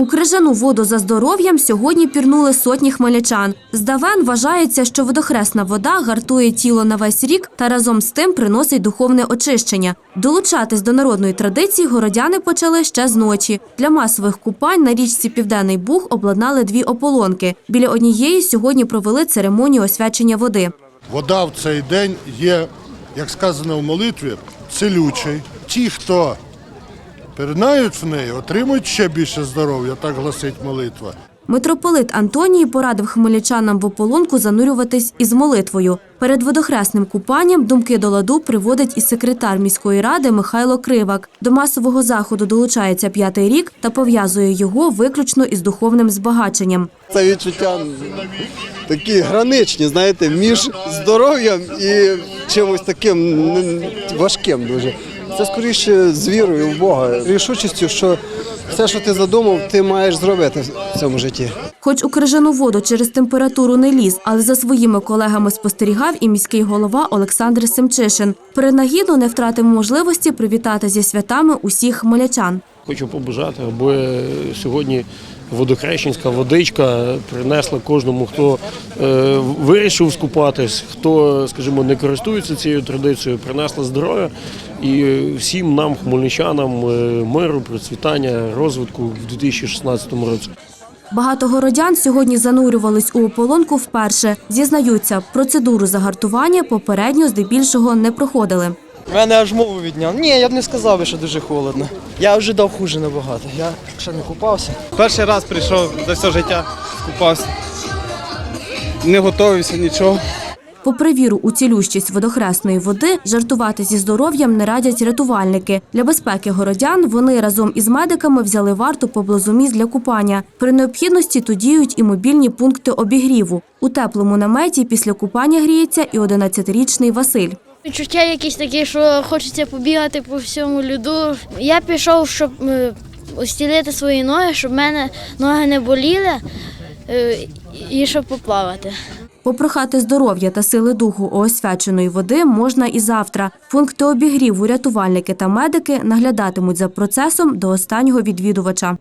У крижану воду за здоров'ям сьогодні пірнули сотні хмельничан. Здавен вважається, що водохресна вода гартує тіло на весь рік та разом з тим приносить духовне очищення. Долучатись до народної традиції городяни почали ще з ночі. Для масових купань на річці Південний Буг обладнали дві ополонки. Біля однієї сьогодні провели церемонію освячення води. Вода в цей день є, як сказано в молитві, цілючий. Ті, хто пірнають в неї, отримують ще більше здоров'я, так гласить молитва. Митрополит Антоній порадив хмельничанам в ополонку занурюватись із молитвою. Перед водохресним купанням думки до ладу приводить і секретар міської ради Михайло Кривак. До масового заходу долучається п'ятий рік та пов'язує його виключно із духовним збагаченням. Це відчуття такі граничні, знаєте, між здоров'ям і чимось таким важким дуже. Це скоріше з вірою в Бога, рішучістю, що все, що ти задумав, ти маєш зробити в цьому житті. Хоч у крижану воду через температуру не ліз, але за своїми колегами спостерігав і міський голова Олександр Семчишин. Принагідно не втратив можливості привітати зі святами усіх хмельничан. Хочу побажати, аби сьогодні водохрещенська водичка принесла кожному, хто е, вирішив скупатись, хто, скажімо, не користується цією традицією, принесла здоров'я і всім нам, хмельничанам, е, миру, процвітання, розвитку в 2016 році. Багато городян сьогодні занурювались у ополонку вперше. Зізнаються, процедуру загартування попередньо здебільшого не проходили. У мене аж мову відняв. Ні, я б не сказав, що дуже холодно. Я вже дав хуже набагато. Я ще не купався. Перший раз прийшов за все життя, купався. Не готувався нічого. Попри віру у цілющість водохресної води, жартувати зі здоров'ям не радять рятувальники. Для безпеки городян вони разом із медиками взяли варту поблизу місць для купання. При необхідності тут діють і мобільні пункти обігріву. У теплому наметі після купання гріється і 11-річний Василь. Відчуття якісь такі, що хочеться побігати по всьому льоду. Я пішов, щоб е, устілити свої ноги, щоб мене ноги не боліли е, і щоб поплавати. Попрохати здоров'я та сили духу у освяченої води можна і завтра. Пункти обігріву рятувальники та медики наглядатимуть за процесом до останнього відвідувача.